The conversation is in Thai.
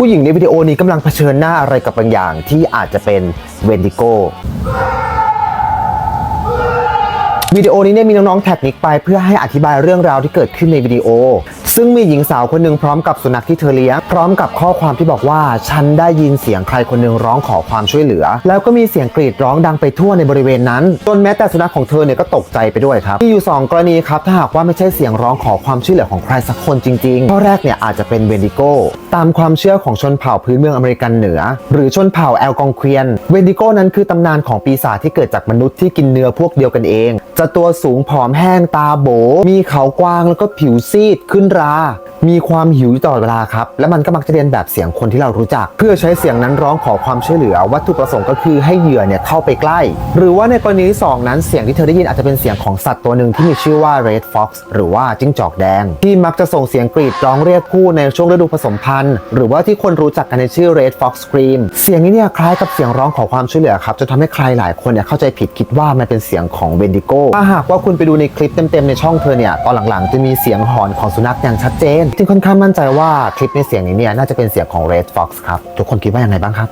ผู้หญิงในวิดีโอนี้กำลังเผชิญหน้าอะไรกับบางอย่างที่อาจจะเป็นเวนดิโก วิดีโอนี้เนี่ยมีน้องๆแท็กนิกไปเพื่อให้อธิบายเรื่องราวที่เกิดขึ้นในวิดีโอ ซึ่งมีหญิงสาวคนหนึ่งพร้อมกับสุนัขที่เธอเลี้ยง พร้อมกับข้อความที่บอกว่า ฉันได้ยินเสียงใครคนหนึ่งร้องขอความช่วยเหลือ แล้วก็มีเสียงกรีดร้องดังไปทั่วในบริเวณนั้นจนแม้แต่สุนัขของเธอเนี่ยก็ตกใจไปด้วยครับมีอยู่ 2 กรณีครับถ้าหากว่าไม่ใช่เสียงร้องขอความช่วยเหลือของใครสักคนจริงๆข้อแรกเนี่ยอาจจะเป็นเวนดิโกตามความเชื่อของชนเผ่าพื้นเมืองอเมริกันเหนือ หรือชนเผ่าแอลกองเควียน เวนดิโกนั้นคือตำนานของปีศาจที่เกิดจากมนุษย์ที่กินเนื้อพวกเดียวกันเอง จะตัวสูงผอมแห้งตาโบ มีเขากว้างแล้วก็ผิวซีดขึ้นรา มีความหิวอยู่ตลอดเวลาครับ และมันก็มักจะเรียนแบบเสียงคนที่เรารู้จัก เพื่อใช้เสียงนั้นร้องขอความช่วยเหลือ วัตถุประสงค์ก็คือให้เหยื่อเนี่ยเข้าไปใกล้ หรือว่าในกรณีที่สองนั้นเสียงที่เธอได้ยินอาจจะเป็นเสียงของสัตว์ตัวหนึ่งที่มีชื่อว่า red fox หรือว่าจิ้งจอกแดง ที่มักจะส่งเสียงกรีดร้องเรียกคู่ในช่วงฤดูผสมพันธุ์ หรือว่าที่คนรู้จักกันในชื่อ red fox scream เสียงนี้เนี่ยคล้ายกับเสียงร้องขอความช่วยเหลือครับจนทำให้ใครหลายคนเนี่ยเข้าใจผิดคิดว่ามันเป็นเสียงของเวนดิโกถ้าหากว่าคุณไปดูในคลิปเต็มๆในช่องเธอเนี่ยตอนหลังๆ จะมีเสียงหอนของสุนัขอย่างชัดเจนจึงค่อนข้างมั่นใจว่าคลิปในเสียงนี้เนี่ยน่าจะเป็นเสียงของ red fox ครับ ทุกคนคิดว่ายังไงบ้างครับ